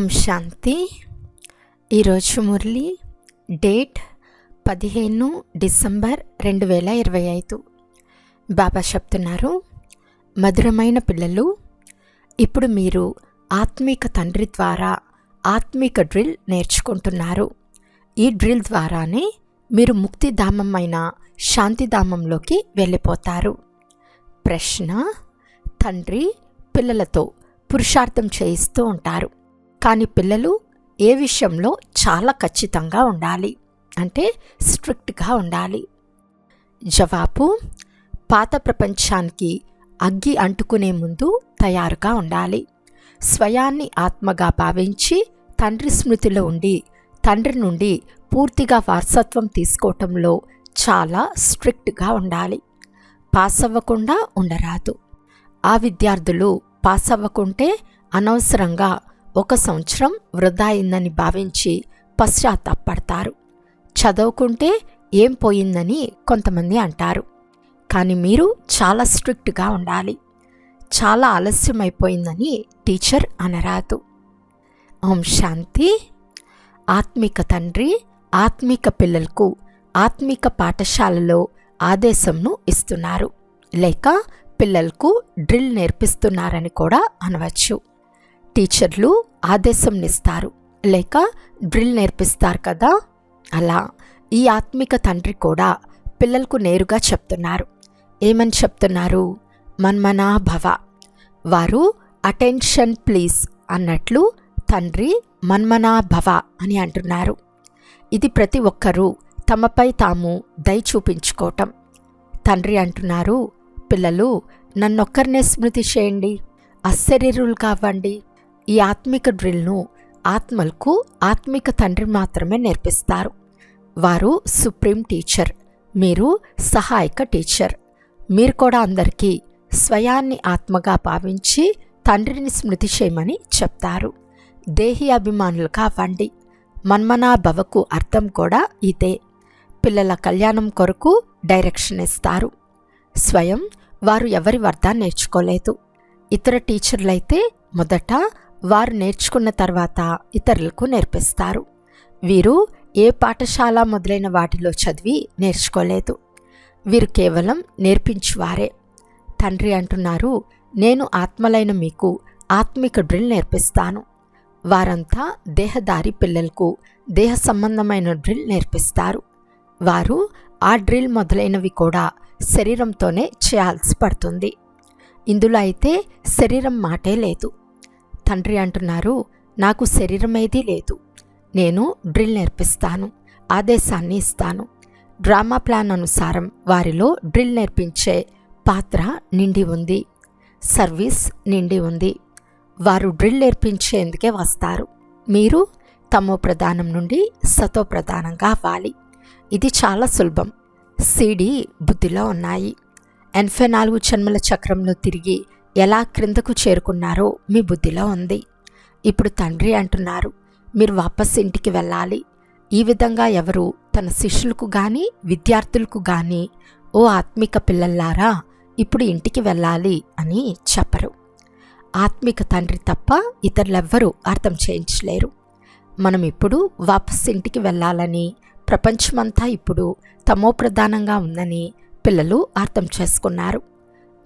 ఓం శాంతి. ఈరోజు మురళి డేట్ పదిహేను డిసెంబర్ రెండు వేల ఇరవై ఐదు. బాబా చెప్తున్నారు మధురమైన పిల్లలు ఇప్పుడు మీరు ఆత్మీక తండ్రి ద్వారా ఆత్మీక డ్రిల్ నేర్చుకుంటున్నారు. ఈ డ్రిల్ ద్వారానే మీరు ముక్తిధామమైన శాంతిధామంలోకి వెళ్ళిపోతారు. ప్రశ్న తండ్రి పిల్లలతో పురుషార్థం చేయిస్తూ ఉంటారు. కానీ పిల్లలు ఏ విషయంలో చాలా ఖచ్చితంగా ఉండాలి. అంటే స్ట్రిక్ట్గా ఉండాలి. జవాబు పాత ప్రపంచానికి అగ్గి అంటుకునే ముందు తయారుగా ఉండాలి. స్వయాన్ని ఆత్మగా భావించి తండ్రి స్మృతిలో ఉండి తండ్రి నుండి పూర్తిగా వారసత్వం తీసుకోవటంలో చాలా స్ట్రిక్ట్గా ఉండాలి. పాస్ అవ్వకుండా ఉండరాదు. ఆ విద్యార్థులు పాస్ అవ్వకుంటే అనవసరంగా ఒక సంవత్సరం వృధా అయిందని భావించి పశ్చాత్తాపడతారు. చదువుకుంటే ఏం పోయిందని కొంతమంది అంటారు. కానీ మీరు చాలా స్ట్రిక్ట్గా ఉండాలి. చాలా ఆలస్యం అయిపోయిందని టీచర్ అనరాదు. ఓం శాంతి. ఆత్మిక తండ్రి ఆత్మిక పిల్లలకు ఆత్మిక పాఠశాలలో ఆదేశంను ఇస్తున్నారు. లేక పిల్లలకు డ్రిల్ నేర్పిస్తున్నారని కూడా అనవచ్చు. టీచర్లు ఆదేశంనిస్తారు లేక డ్రిల్ నేర్పిస్తారు కదా? అలా ఈ ఆత్మిక తండ్రి కూడా పిల్లలకు నేరుగా చెప్తున్నారు. ఏమని చెప్తున్నారు? మన్మనా భవ వారు అటెన్షన్ ప్లీజ్ అన్నట్లు తండ్రి మన్మనా భవ అని అంటున్నారు. ఇది ప్రతి ఒక్కరూ తమపై తాము దయ చూపించుకోవటం. తండ్రి అంటున్నారు పిల్లలు నన్నొక్కరినే స్మృతి చేయండి. అశరీరులు కావండి ఈ ఆత్మిక డ్రిల్ను ఆత్మలకు ఆత్మిక తండ్రి మాత్రమే నేర్పిస్తారు. వారు సుప్రీం టీచర్ మీరు సహాయక టీచర్. మీరు కూడా అందరికీ స్వయాన్ని ఆత్మగా భావించి తండ్రిని స్మృతి చేయమని చెప్తారు. దేహి అభిమానులు కావండి మన్మనాభవకు అర్థం కూడా ఇదే. పిల్లల కళ్యాణం కొరకు డైరెక్షన్ ఇస్తారు. స్వయం వారు ఎవరి వద్ద నేర్చుకోలేదు. ఇతర టీచర్లైతే మొదట వారు నేర్చుకున్న తర్వాత ఇతరులకు నేర్పిస్తారు. వీరు ఏ పాఠశాల మొదలైన వాటిలో చదివి నేర్చుకోలేదు. వీరు కేవలం నేర్పించువారే. తండ్రి అంటున్నారు నేను ఆత్మలైన మీకు ఆత్మిక డ్రిల్ నేర్పిస్తాను. వారంతా దేహదారి పిల్లలకు దేహ సంబంధమైన డ్రిల్ నేర్పిస్తారు. వారు ఆ డ్రిల్ మొదలైనవి కూడా శరీరంతోనే చేయాల్సి పడుతుంది. ఇందులో అయితే శరీరం మాటే లేదు. తండ్రి అంటున్నారు నాకు శరీరం లేదు. నేను డ్రిల్ నేర్పిస్తాను ఆదేశాన్ని ఇస్తాను. డ్రామా ప్లాన్ అనుసారం వారిలో డ్రిల్ నేర్పించే పాత్ర నిండి ఉంది సర్వీస్ నిండి ఉంది. వారు డ్రిల్ నేర్పించేందుకే వస్తారు. మీరు తమో ప్రధానం నుండి సతో ప్రధానంగా అవ్వాలి. ఇది చాలా సులభం. సిడి బుద్ధిలో ఉన్నాయి. ఎనభై నాలుగు జన్మల చక్రంలో తిరిగి ఎలా క్రిందకు చేరుకున్నారో మీ బుద్ధిలో ఉంది. ఇప్పుడు తండ్రి అంటున్నారు మీరు వాపస్ ఇంటికి వెళ్ళాలి. ఈ విధంగా ఎవరు తన శిష్యులకు కానీ విద్యార్థులకు కానీ ఓ ఆత్మిక పిల్లల్లారా ఇప్పుడు ఇంటికి వెళ్ళాలి అని చెప్పరు. ఆత్మిక తండ్రి తప్ప ఇతరులెవ్వరూ అర్థం చేయించలేరు. మనం ఇప్పుడు వాపస్ ఇంటికి వెళ్ళాలని ప్రపంచమంతా ఇప్పుడు తమో ప్రధానంగా ఉందని పిల్లలు అర్థం చేసుకున్నారు.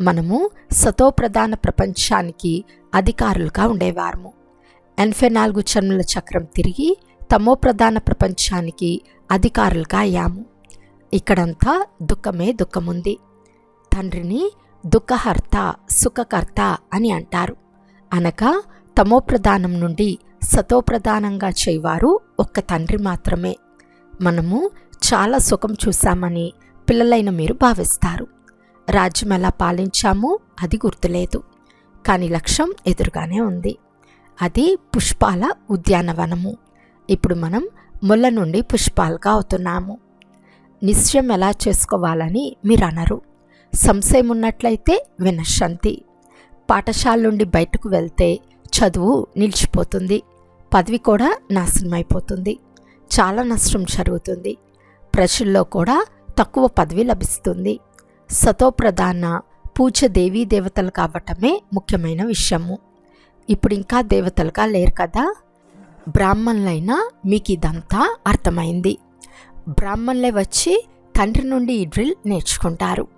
మనము సతో ప్రధాన ప్రపంచానికి అధికారులుగా ఉండేవారము. ఎనభై నాలుగు జన్మల చక్రం తిరిగి తమో ప్రధాన ప్రపంచానికి అధికారులుగా అయ్యాము. ఇక్కడంతా దుఃఖమే దుఃఖముంది. తండ్రిని దుఃఖహర్త సుఖకర్త అని అంటారు. అనగా తమో ప్రధానం నుండి సతో ప్రధానంగా చేయవారు ఒక్క తండ్రి మాత్రమే. మనము చాలా సుఖం చూశామని పిల్లలైన మీరు భావిస్తారు. రాజ్యం ఎలా పాలించామో అది గుర్తులేదు. కానీ లక్ష్యం ఎదురుగానే ఉంది. అది పుష్పాల ఉద్యానవనము. ఇప్పుడు మనం ముళ్ళ నుండి పుష్పాలుగా అవుతున్నాము. నిశ్చయం ఎలా చేసుకోవాలని మీరు అనరు. సంశయం ఉన్నట్లయితే వినశాంతి పాఠశాల నుండి బయటకు వెళ్తే చదువు నిలిచిపోతుంది. పదవి కూడా నాశనం అయిపోతుంది చాలా నష్టం జరుగుతుంది. ప్రజల్లో కూడా తక్కువ పదవి లభిస్తుంది. సతోప్రధాన పూజ దేవీ దేవతలు కావటమే ముఖ్యమైన విషయము. ఇప్పుడు ఇంకా దేవతలుగా లేరు కదా? బ్రాహ్మణులైనా మీకు ఇదంతా అర్థమైంది. బ్రాహ్మణులే వచ్చి తండ్రి నుండి ఈ డ్రిల్ నేర్చుకుంటారు.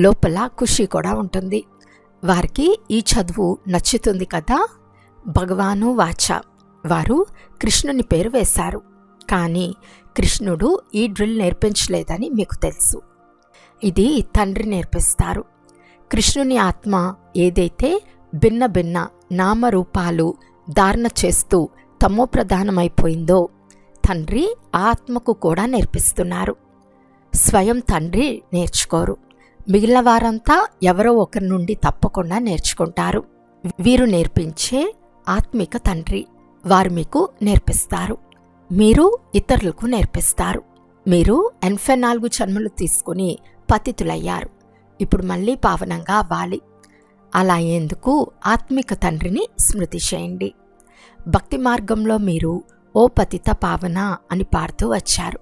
లోపల ఖుషి కూడా ఉంటుంది. వారికి ఈ చదువు నచ్చుతుంది కదా? భగవాను వాచ. వారు కృష్ణుని పేరు వేశారు. కానీ కృష్ణుడు ఈ డ్రిల్ నేర్పించలేదని మీకు తెలుసు. ఇది తండ్రి నేర్పిస్తారు. కృష్ణుని ఆత్మ ఏదైతే భిన్న భిన్న నామరూపాలు ధారణ చేస్తూ తమో ప్రధానమైపోయిందో తండ్రి ఆ ఆత్మకు కూడా నేర్పిస్తున్నారు. స్వయం తండ్రి నేర్చుకోరు. మిగిలిన వారంతా ఎవరో ఒకరి నుండి తప్పకుండా నేర్చుకుంటారు. వీరు నేర్పించే ఆత్మిక తండ్రి వారు మీకు నేర్పిస్తారు. మీరు ఇతరులకు నేర్పిస్తారు. మీరు ఎనభై నాలుగు జన్మలు తీసుకుని పతితులయ్యారు. ఇప్పుడు మళ్ళీ పావనంగా అవ్వాలి. అలా అయ్యేందుకు ఆత్మిక తండ్రిని స్మృతి చేయండి. భక్తి మార్గంలో మీరు ఓ పతిత పావన అని పాడుతూ వచ్చారు.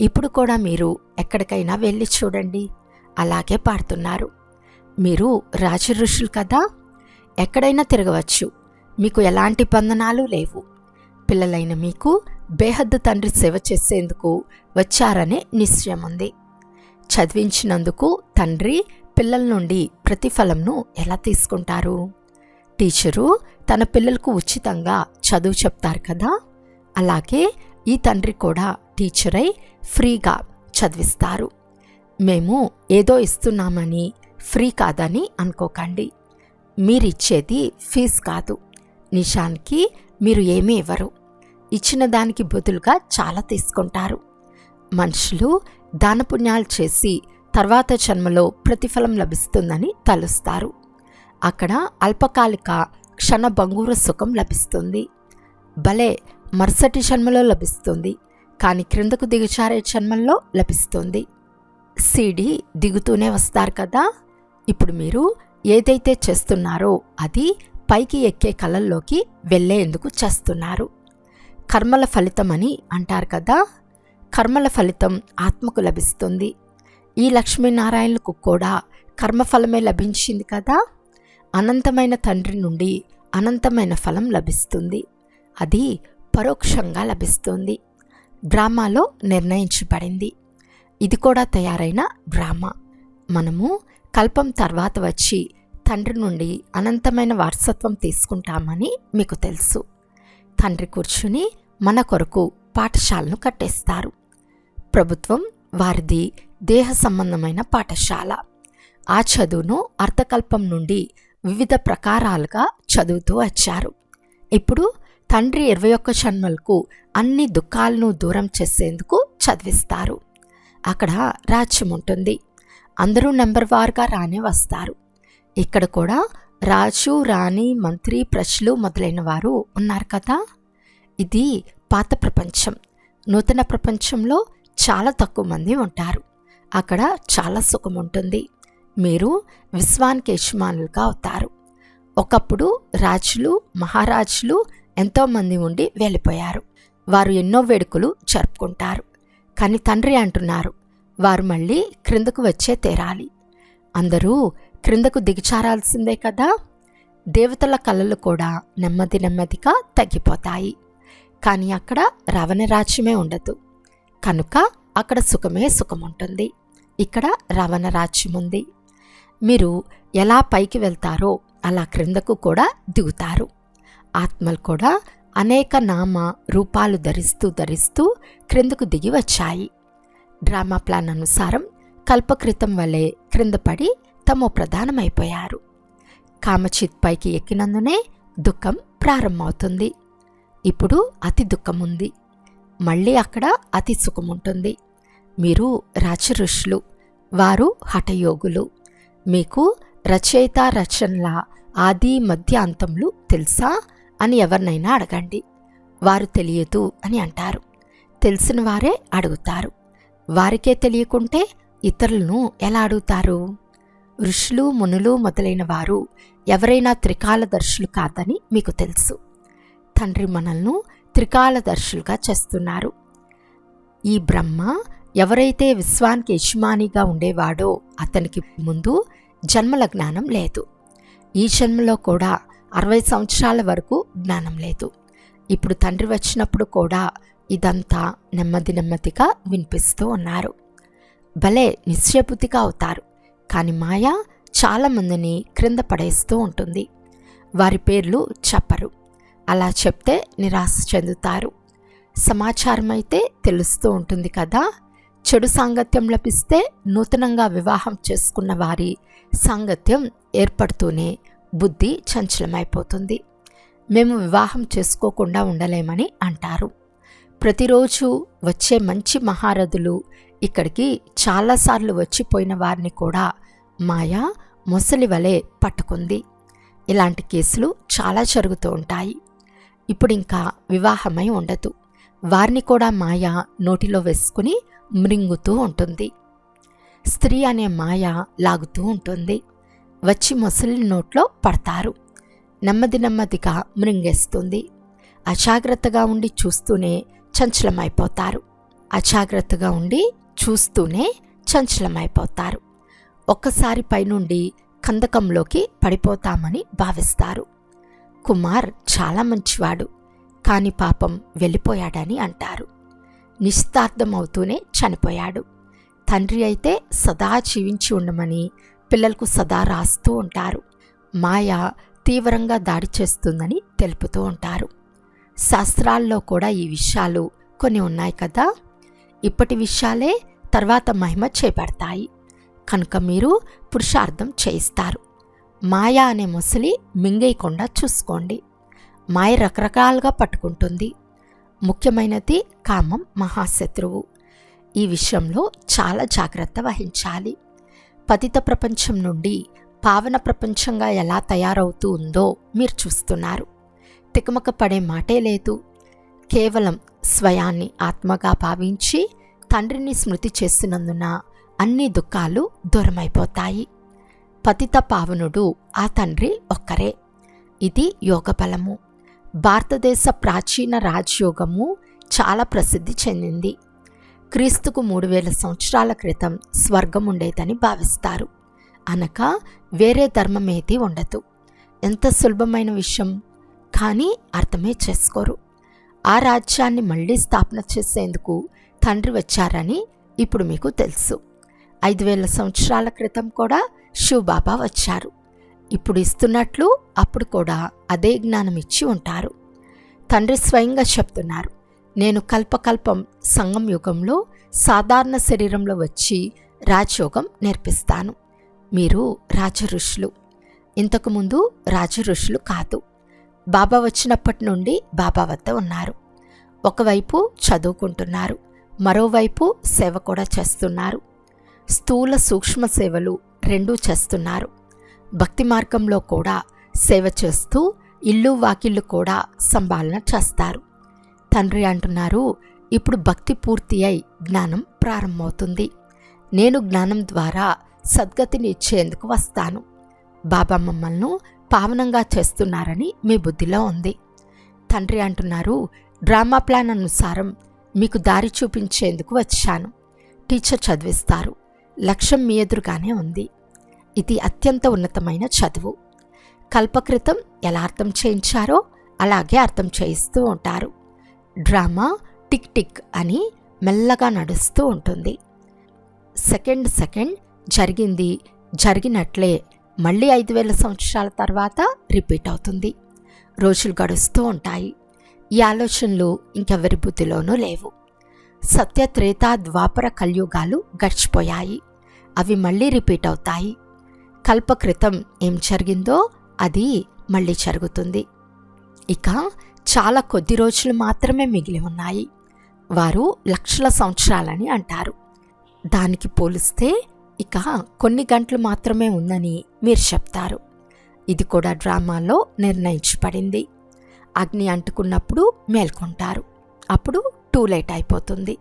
ఇప్పుడు కూడా మీరు ఎక్కడికైనా వెళ్ళి చూడండి. అలాగే పాడుతున్నారు. మీరు రాజ ఋషులు కదా? ఎక్కడైనా తిరగవచ్చు. మీకు ఎలాంటి బంధనాలు లేవు. పిల్లలైన మీకు బేహద్దు తండ్రి సేవ చేసేందుకు వచ్చారనే నిశ్చయం ఉంది చదివించినందుకు తండ్రి పిల్లల నుండి ప్రతిఫలంను ఎలా తీసుకుంటారు? టీచరు తన పిల్లలకు ఉచితంగా చదువు చెప్తారు కదా? అలాగే ఈ తండ్రి కూడా టీచరై ఫ్రీగా చదివిస్తారు. మేము ఏదో ఇస్తున్నామని ఫ్రీ కాదని అనుకోకండి. మీరిచ్చేది ఫీజు కాదు. నిజానికి మీరు ఏమీ ఇవ్వరు. ఇచ్చిన దానికి బదులుగా చాలా తీసుకుంటారు. మనుషులు దానపుణ్యాలు చేసి తర్వాత జన్మలో ప్రతిఫలం లభిస్తుందని తలుస్తారు. అక్కడ అల్పకాలిక క్షణభంగూర సుఖం లభిస్తుంది. భలే మరుసటి జన్మలో లభిస్తుంది కానీ క్రిందకు దిగచారే జన్మల్లో లభిస్తుంది. సీడీ దిగుతూనే వస్తారు కదా? ఇప్పుడు మీరు ఏదైతే చేస్తున్నారో అది పైకి ఎక్కే కళల్లోకి వెళ్ళేందుకు చేస్తున్నారు. కర్మల ఫలితమని అంటారు కదా. కర్మల ఫలితం ఆత్మకు లభిస్తుంది. ఈ లక్ష్మీనారాయణకు కూడా కర్మఫలమే లభించింది కదా. అనంతమైన తండ్రి నుండి అనంతమైన ఫలం లభిస్తుంది. అది పరోక్షంగా లభిస్తుంది. డ్రామాలో నిర్ణయించబడింది. ఇది కూడా తయారైన డ్రామా మనము కల్పం తర్వాత వచ్చి తండ్రి నుండి అనంతమైన వారసత్వం తీసుకుంటామని మీకు తెలుసు. తండ్రి కూర్చుని మన కొరకు పాఠశాలను కట్టేస్తారు. ప్రభుత్వం వారిది దేహ సంబంధమైన పాఠశాల. ఆ చదువును అర్థకల్పం నుండి వివిధ ప్రకారాలుగా చదువుతూ వచ్చారు. ఇప్పుడు తండ్రి ఇరవై ఒక్క జన్మలకు అన్ని దుఃఖాలను దూరం చేసేందుకు చదివిస్తారు. అక్కడ రాజ్యం ఉంటుంది. అందరూ నెంబర్ వార్గా రానే వస్తారు. ఇక్కడ కూడా రాజు రాణి మంత్రి ప్రజలు మొదలైన వారు ఉన్నారు కదా. ఇది పాత ప్రపంచం. నూతన ప్రపంచంలో చాలా తక్కువ మంది ఉంటారు. అక్కడ చాలా సుఖం ఉంటుంది. మీరు విశ్వానికి యజమానులుగా అవుతారు. ఒకప్పుడు రాజులు మహారాజులు ఎంతోమంది ఉండి వెళ్ళిపోయారు. వారు ఎన్నో వేడుకలు జరుపుకుంటారు. కానీ తండ్రి అంటున్నారు వారు మళ్ళీ క్రిందకు వచ్చే తీరాలి. అందరూ క్రిందకు దిగచారాల్సిందే కదా? దేవతల కళలు కూడా నెమ్మది నెమ్మదిగా తగ్గిపోతాయి. కానీ అక్కడ రవణ రాజ్యమే ఉండదు. కనుక అక్కడ సుఖమే సుఖం ఉంటుంది ఇక్కడ రవణ రాజ్యం ఉంది. మీరు ఎలా పైకి వెళ్తారో అలా క్రిందకు కూడా దిగుతారు. ఆత్మలు కూడా అనేక నామ రూపాలు ధరిస్తూ ధరిస్తూ క్రిందకు దిగి వచ్చాయి. డ్రామా ప్లాన్ అనుసారం కల్పకృతం వలె క్రింద పడి తమో ప్రధానమైపోయారు. కామచిత్ పైకి ఎక్కినందునే దుఃఖం ప్రారంభమవుతుంది. ఇప్పుడు అతి దుఃఖం ఉంది మళ్ళీ అక్కడ అతి సుఖం ఉంటుంది మీరు రాచఋషులు వారు హఠయోగులు. మీకు రచయిత రచనల ఆది మధ్య అంతములు తెలుసా అని ఎవరినైనా అడగండి. వారు తెలియదు అని అంటారు. తెలిసిన వారే అడుగుతారు. వారికే తెలియకుంటే ఇతరులను ఎలా అడుగుతారు? ఋషులు మునులు మొదలైన వారు ఎవరైనా త్రికాలదర్శులు కాదని మీకు తెలుసు. తండ్రి మనల్ని త్రికాలదర్శులుగా చేస్తున్నారు. ఈ బ్రహ్మ ఎవరైతే విశ్వానికి యజమానిగా ఉండేవాడో అతనికి ముందు జన్మల జ్ఞానం లేదు. ఈ జన్మలో కూడా అరవై సంవత్సరాల వరకు జ్ఞానం లేదు. ఇప్పుడు తండ్రి వచ్చినప్పుడు కూడా ఇదంతా నెమ్మది నెమ్మదిగా వినిపిస్తూ ఉన్నారు. భలే నిశ్చయబుద్ధిగా అవుతారు. కానీ మాయ చాలామందిని క్రింద పడేస్తూ ఉంటుంది. వారి పేర్లు చెప్పరు. అలా చెప్తే నిరాశ చెందుతారు. సమాచారం అయితే తెలుస్తూ ఉంటుంది కదా. చెడు సాంగత్యం లభిస్తే నూతనంగా వివాహం చేసుకున్న వారి సాంగత్యం ఏర్పడుతూనే బుద్ధి చంచలమైపోతుంది. మేము వివాహం చేసుకోకుండా ఉండలేమని అంటారు. ప్రతిరోజు వచ్చే మంచి మహారథులు ఇక్కడికి చాలాసార్లు వచ్చిపోయిన వారిని కూడా మాయా ముసలి వలె పట్టుకుంది. ఇలాంటి కేసులు చాలా జరుగుతూ ఉంటాయి. ఇప్పుడు ఇంకా వివాహమై ఉండదు. వారిని కూడా మాయ నోటిలో వేసుకుని మృంగుతూ ఉంటుంది. స్త్రీ అనే మాయ లాగుతూ ఉంటుంది. వచ్చి ముసలి నోట్లో పడతారు. నెమ్మది నెమ్మదిగా మృంగేస్తుంది. అజాగ్రత్తగా ఉండి చూస్తూనే చంచలమైపోతారు. అజాగ్రత్తగా ఉండి చూస్తూనే చంచలమైపోతారు. ఒక్కసారి పైనుండి కందకంలోకి పడిపోతామని భావిస్తారు. కుమార్ చాలా మంచివాడు కాని పాపం వెళ్ళిపోయాడని అంటారు. నిశ్చితార్థమవుతూనే చనిపోయాడు. తండ్రి అయితే సదా జీవించి ఉండమని పిల్లలకు సదా రాస్తూ ఉంటారు. మాయ తీవ్రంగా దాడి చేస్తుందని తెలుపుతూ ఉంటారు. శాస్త్రాల్లో కూడా ఈ విషయాలు కొన్ని ఉన్నాయి కదా? ఇప్పటి విషయాలే తర్వాత మహిమ చేపడతాయి. కనుక మీరు పురుషార్థం చేయిస్తారు. మాయ అనే ముసలి మింగేయకుండా చూసుకోండి. మాయ రకరకాలుగా పట్టుకుంటుంది. ముఖ్యమైనది కామం మహాశత్రువు. ఈ విషయంలో చాలా జాగ్రత్త వహించాలి. పతిత ప్రపంచం నుండి పావన ప్రపంచంగా ఎలా తయారవుతూ ఉందో మీరు చూస్తున్నారు. తికమక పడే మాటే లేదు. కేవలం స్వయాన్ని ఆత్మగా భావించి తండ్రిని స్మృతి చేస్తున్నందున అన్ని దుఃఖాలు దూరమైపోతాయి. పతిత పావనుడు ఆ తండ్రి ఒక్కరే. ఇది యోగబలము. భారతదేశ ప్రాచీన రాజయోగము చాలా ప్రసిద్ధి చెందింది. క్రీస్తుకు మూడు వేల సంవత్సరాల క్రితం స్వర్గం ఉండేదని భావిస్తారు. అనగా వేరే ధర్మమేది ఉండదు. ఎంత సులభమైన విషయం? కానీ అర్థమే చేసుకోరు. ఆ రాజ్యాన్ని మళ్ళీ స్థాపన చేసేందుకు తండ్రి వచ్చారని ఇప్పుడు మీకు తెలుసు. ఐదు వేల సంవత్సరాల క్రితం కూడా శివబాబా వచ్చారు. ఇప్పుడు ఇస్తున్నట్లు అప్పుడు కూడా అదే జ్ఞానం ఇచ్చి ఉంటారు. తండ్రి స్వయంగా చెప్తున్నారు నేను కల్పకల్పం సంగం యుగంలో సాధారణ శరీరంలో వచ్చి రాజయోగం నేర్పిస్తాను. మీరు రాజ ఋషులు ఇంతకుముందు రాజ ఋషులు కాదు. బాబా వచ్చినప్పటి నుండి బాబా వద్ద ఉన్నారు. ఒకవైపు చదువుకుంటున్నారు మరోవైపు సేవ కూడా చేస్తున్నారు. స్థూల సూక్ష్మ సేవలు రెండూ చేస్తున్నారు. భక్తి మార్గంలో కూడా సేవ చేస్తూ ఇల్లు వాకిళ్ళు కూడా సంభాలన చేస్తారు. తండ్రి అంటున్నారు ఇప్పుడు భక్తి పూర్తి అయి జ్ఞానం ప్రారంభమవుతుంది. నేను జ్ఞానం ద్వారా సద్గతిని ఇచ్చేందుకు వస్తాను. బాబా మమ్మల్ని పావనంగా చేస్తున్నారని మీ బుద్ధిలో ఉంది. తండ్రి అంటున్నారు డ్రామా ప్లాన్ అనుసారం మీకు దారి చూపించేందుకు వచ్చాను. టీచర్ చదివిస్తారు. లక్ష్యం మీ ఎదురుగానే ఉంది. ఇది అత్యంత ఉన్నతమైన చదువు. కల్పకృతం ఎలా అర్థం చేయించారో అలాగే అర్థం చేయిస్తూ ఉంటారు. డ్రామా టిక్ టిక్ అని మెల్లగా నడుస్తూ ఉంటుంది. సెకండ్ సెకండ్ జరిగింది జరిగినట్లే మళ్ళీ ఐదు వేల సంవత్సరాల తర్వాత రిపీట్ అవుతుంది. రోజులు గడుస్తూ ఉంటాయి. ఈ ఆలోచనలు ఇంకెవరి బుద్ధిలోనూ లేవు. సత్య త్రేతా ద్వాపర కలియుగాలు గడిచిపోయాయి. అవి మళ్ళీ రిపీట్ అవుతాయి. కల్పకృతం ఏం జరిగిందో అది మళ్ళీ జరుగుతుంది. ఇక చాలా కొద్ది రోజులు మాత్రమే మిగిలి ఉన్నాయి. వారు లక్షల సంవత్సరాలని అంటారు. దానికి పోలిస్తే ఇక కొన్ని గంటలు మాత్రమే ఉందని మీరు చెప్తారు. ఇది కూడా డ్రామాలో నిర్ణయించబడింది. అగ్ని అంటుకున్నప్పుడు మేల్కొంటారు. అప్పుడు టూ లేట్ అయిపోతుంది.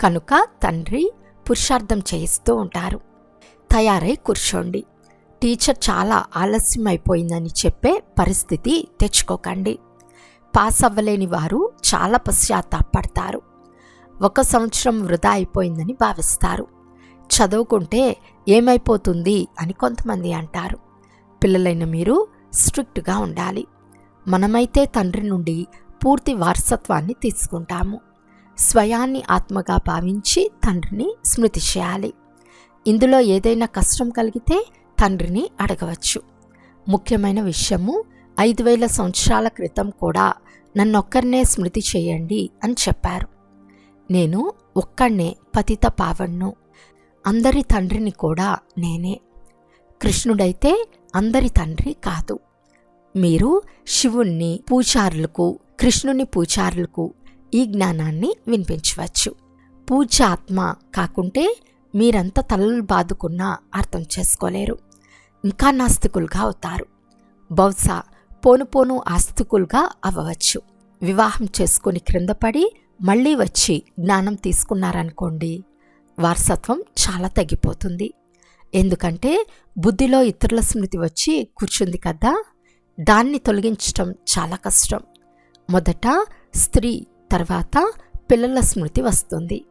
కనుక తండ్రి పురుషార్థం చేయిస్తూ ఉంటారు. తయారై కూర్చోండి. టీచర్ చాలా ఆలస్యం అయిపోయిందని చెప్పే పరిస్థితి తెచ్చుకోకండి. పాస్ అవ్వలేని వారు చాలా పశ్చాత్తాపడతారు ఒక సంవత్సరం వృధా అయిపోయిందని భావిస్తారు. చదువుకుంటే ఏమైపోతుంది అని కొంతమంది అంటారు. పిల్లలైన మీరు స్ట్రిక్ట్గా ఉండాలి. మనమైతే తండ్రి నుండి పూర్తి వారసత్వాన్ని తీసుకుంటాము. స్వయాన్ని ఆత్మగా భావించి తండ్రిని స్మృతి చేయాలి. ఇందులో ఏదైనా కష్టం కలిగితే తండ్రిని అడగవచ్చు. ముఖ్యమైన విషయము ఐదు వేల సంవత్సరాల క్రితం కూడా నన్నొక్కరినే స్మృతి చేయండి అని చెప్పారు. నేను ఒక్కడనే పతిత పావన్ను అందరి తండ్రిని కూడా నేనే. కృష్ణుడైతే అందరి తండ్రి కాదు. మీరు శివుణ్ణి పూజారులకు కృష్ణుని పూజారులకు ఈ జ్ఞానాన్ని వినిపించవచ్చు. పూజాత్మ కాకుంటే మీరంతా తలలు బాదుకున్నా అర్థం చేసుకోలేరు. ఇంకా నాస్తికులుగా అవుతారు. బహుశా పోను పోను ఆస్తికులుగా అవ్వవచ్చు. వివాహం చేసుకుని క్రింద పడి మళ్ళీ వచ్చి జ్ఞానం తీసుకున్నారనుకోండి వారసత్వం చాలా తగ్గిపోతుంది. ఎందుకంటే బుద్ధిలో ఇతరుల స్మృతి వచ్చి కూర్చుంది కదా దాన్ని తొలగించటం చాలా కష్టం. మొదట స్త్రీ తర్వాత పిల్లల స్మృతి వస్తుంది.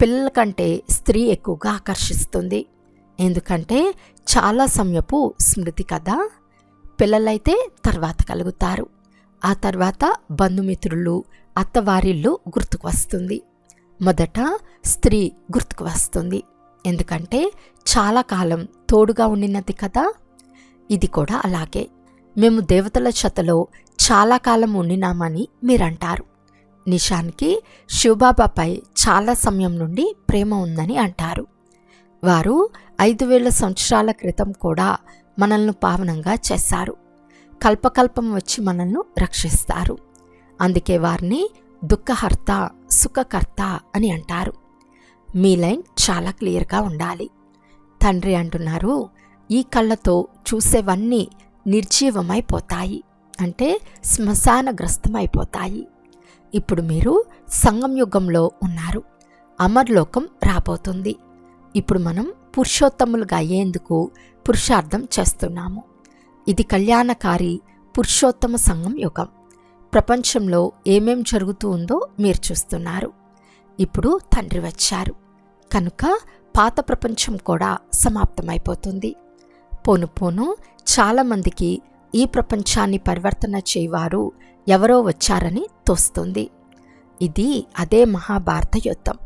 పిల్లల కంటే స్త్రీ ఎక్కువగా ఆకర్షిస్తుంది. ఎందుకంటే చాలా సమయపు స్మృతి కదా పిల్లలైతే తర్వాత కలుగుతారు. ఆ తర్వాత బంధుమిత్రులు అత్తవారిళ్ళు గుర్తుకు వస్తుంది. మొదట స్త్రీ గుర్తుకు వస్తుంది ఎందుకంటే చాలా కాలం తోడుగా ఉండినది కదా. ఇది కూడా అలాగే. మేము దేవతల చెతలో చాలా కాలం ఉండినామని మీరంటారు. నిషానికి శివబాబాపై చాలా సమయం నుండి ప్రేమ ఉందని అంటారు. వారు ఐదు వేల సంవత్సరాల క్రితం కూడా మనల్ని పావనంగా చేశారు. కల్పకల్పం వచ్చి మనల్ని రక్షిస్తారు. అందుకే వారిని దుఃఖహర్త సుఖకర్త అని అంటారు. మీ లైన్ చాలా క్లియర్గా ఉండాలి. తండ్రి అంటున్నారు ఈ కళ్ళతో చూసేవన్నీ నిర్జీవమైపోతాయి. అంటే శ్మశానగ్రస్తమైపోతాయి. ఇప్పుడు మీరు సంగం యుగంలో ఉన్నారు. అమర్లోకం రాబోతుంది. ఇప్పుడు మనం పురుషోత్తములుగా అయ్యేందుకు పురుషార్థం చేస్తున్నాము. ఇది కళ్యాణకారి పురుషోత్తమ సంఘం యుగం. ప్రపంచంలో ఏమేం జరుగుతూ ఉందో మీరు చూస్తున్నారు. ఇప్పుడు తండ్రి వచ్చారు. కనుక పాత ప్రపంచం కూడా సమాప్తమైపోతుంది. పోను పోను చాలామందికి ఈ ప్రపంచాన్ని పరివర్తన చేయవారు ఎవరో వచ్చారని తోస్తుంది. ఇది అదే మహాభారత యుద్ధం.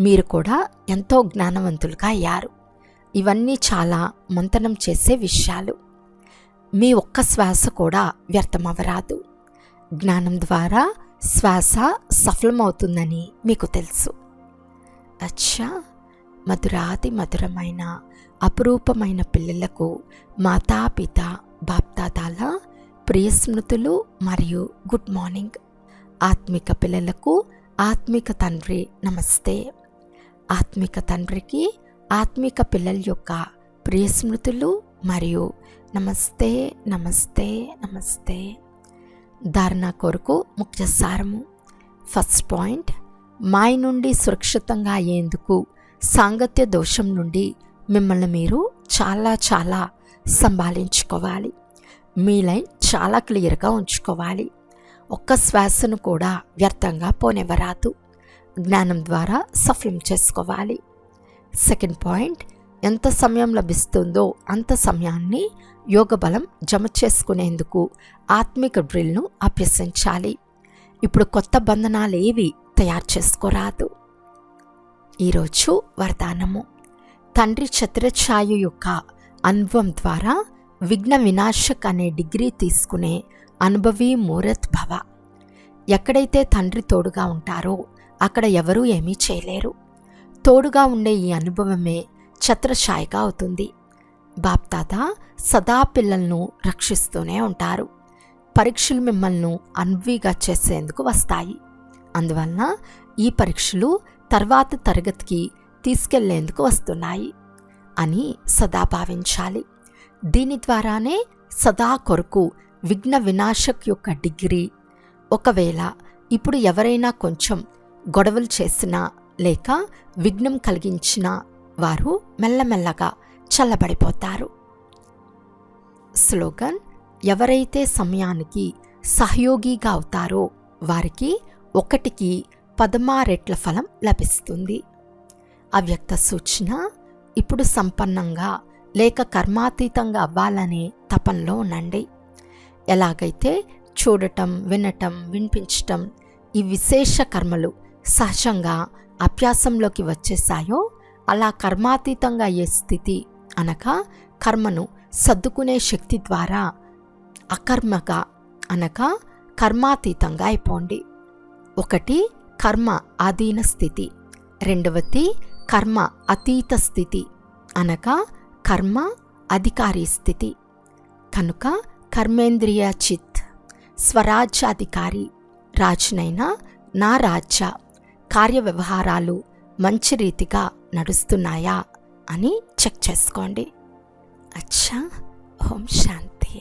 మీరు కూడా ఎంతో జ్ఞానవంతులుగా అయ్యారు. ఇవన్నీ చాలా మంతనం చేసే విషయాలు. మీ ఒక్క శ్వాస కూడా వ్యర్థమవరాదు జ్ఞానం ద్వారా శ్వాస సఫలమవుతుందని మీకు తెలుసు. అచ్చా! మధురాతి మధురమైన అపురూపమైన పిల్లలకు మాతాపిత బాప్దాదాల ప్రియ స్మృతులు మరియు గుడ్ మార్నింగ్. ఆత్మిక పిల్లలకు ఆత్మిక తండ్రి నమస్తే. ఆత్మిక తండ్రికి ఆత్మిక పిల్లల యొక్క ప్రియ స్మృతులు మరియు నమస్తే నమస్తే నమస్తే. ధారణ కొరకు ముఖ్య సారము. ఫస్ట్ పాయింట్ మాయ నుండి సురక్షితంగా అయ్యేందుకు సాంగత్య దోషం నుండి మిమ్మల్ని మీరు చాలా చాలా సంభాళించుకోవాలి మీ లైన్ చాలా క్లియర్గా ఉంచుకోవాలి. ఒక్క శ్వాసను కూడా వ్యర్థంగా పోనివ్వరాదు. జ్ఞానం ద్వారా సఫలం చేసుకోవాలి. సెకండ్ పాయింట్ ఎంత సమయం లభిస్తుందో అంత సమయాన్ని యోగ బలం జమ చేసుకునేందుకు ఆత్మిక డ్రిల్ను అభ్యసించాలి. ఇప్పుడు కొత్త బంధనాలు ఏవి తయారు చేసుకోరాదు. ఈరోజు వరదానము. తండ్రి ఛత్రఛాయ యొక్క అనుభవం ద్వారా విఘ్న వినాశక్ అనే డిగ్రీ తీసుకునే అనుభవీ మూరత్ భవ. ఎక్కడైతే తండ్రి తోడుగా ఉంటారో అక్కడ ఎవరూ ఏమీ చేయలేరు. తోడుగా ఉండే ఈ అనుభవమే ఛత్రఛాయగా అవుతుంది. బాప్తాత సదా పిల్లలను రక్షిస్తూనే ఉంటారు. పరీక్షలు మిమ్మల్ని అన్వీగా చేసేందుకు వస్తాయి. అందువలన ఈ పరీక్షలు తర్వాత తరగతికి తీసుకెళ్ళేందుకు వస్తున్నాయి అని సదా భావించాలి. దీని ద్వారానే సదా కొరకు విఘ్న వినాశక్ యొక్క డిగ్రీ ఒకవేళ ఇప్పుడు ఎవరైనా కొంచెం గొడవలు చేసినా లేక విఘ్నం కలిగించినా వారు మెల్లమెల్లగా చల్లబడిపోతారు. స్లోగన్ ఎవరైతే సమయానికి సహయోగిగా అవుతారో వారికి ఒకటికి పదమారెట్ల ఫలం లభిస్తుంది. అవ్యక్త సూచన ఇప్పుడు సంపన్నంగా లేక కర్మాతీతంగా అవ్వాలనే తపంలో ఉండండి. ఎలాగైతే చూడటం వినటం వినిపించటం ఈ విశేష కర్మలు సహజంగా అభ్యాసంలోకి వచ్చేసాయో అలా కర్మాతీతంగా అయ్యే స్థితి అనగా కర్మను సర్దుకునే శక్తి ద్వారా అకర్మగా అనగా కర్మాతీతంగా అయిపోండి. ఒకటి కర్మ అధీన స్థితి. రెండవది కర్మ అతీత స్థితి అనగా కర్మ అధికారి స్థితి. కనుక కర్మేంద్రియ చిత్ స్వరాజ్యాధికారి రాజునైనా నా రాజ్య కార్య వ్యవహారాలు మంచి రీతిగా నడుస్తున్నాయా అని చెక్ చేసుకోండి. అచ్చా ఓం శాంతి.